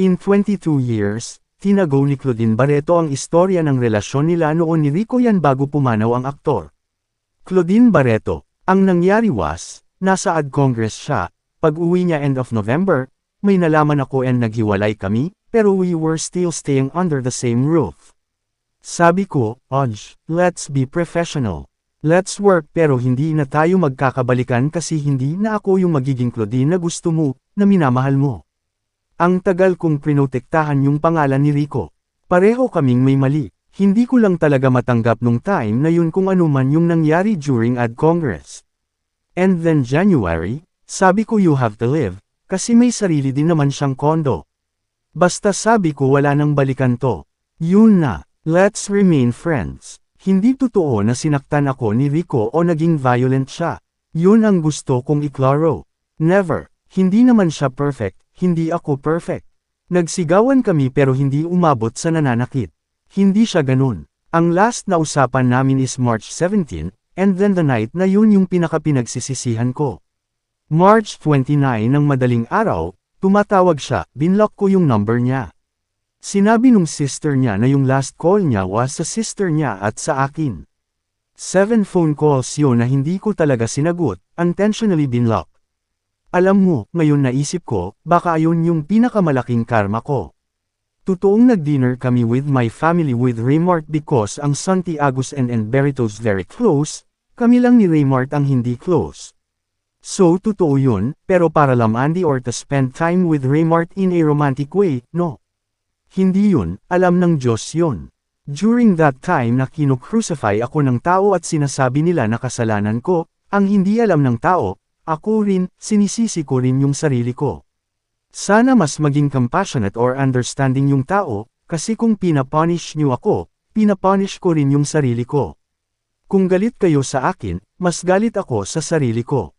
In 22 years, tinago ni Claudine Barreto ang istorya ng relasyon nila noon ni Rico yan bago pumanaw ang aktor. Claudine Barreto, ang nangyari was, nasa ad congress siya, pag uwi niya end of November, may nalaman ako and naghiwalay kami, pero we were still staying under the same roof. Sabi ko, Odge, let's be professional. Let's work pero hindi na tayo magkakabalikan kasi hindi na ako yung magiging Claudine na gusto mo, na minamahal mo. Ang tagal kong prinotektahan yung pangalan ni Rico. Pareho kaming may mali. Hindi ko lang talaga matanggap nung time na yun kung ano man yung nangyari during ad congress. And then January, sabi ko you have to live, kasi may sarili din naman siyang kondo. Basta sabi ko wala nang balikan to. Yun na, let's remain friends. Hindi totoo na sinaktan ako ni Rico o naging violent siya. Yun ang gusto kong iklaro. Never, hindi naman siya perfect, hindi ako perfect. Nagsigawan kami pero hindi umabot sa nananakit. Hindi siya ganun. Ang last na usapan namin is March 17, and then the night na yun yung pinakapinagsisisihan ko. March 29 ng madaling araw, tumatawag siya, binlock ko yung number niya. Sinabi nung sister niya na yung last call niya was sa sister niya at sa akin. Seven phone calls yun na hindi ko talaga sinagot, intentionally binlock. Alam mo, ngayon naisip ko, baka ayun yung pinakamalaking karma ko. Totoong nag-dinner kami with my family with Raymart because ang Santiago's and and Berito's very close, kami lang ni Raymart ang hindi close. So totoo yun, pero para lang Andy or to spend time with Raymart in a romantic way, no. Hindi yun, alam ng Diyos yun. During that time na kinukrucify ako ng tao at sinasabi nila na kasalanan ko, ang hindi alam ng tao, ako rin, sinisisi ko rin yung sarili ko. Sana mas maging compassionate or understanding yung tao, kasi kung pinapunish niyo ako, pinapunish ko rin yung sarili ko. Kung galit kayo sa akin, mas galit ako sa sarili ko.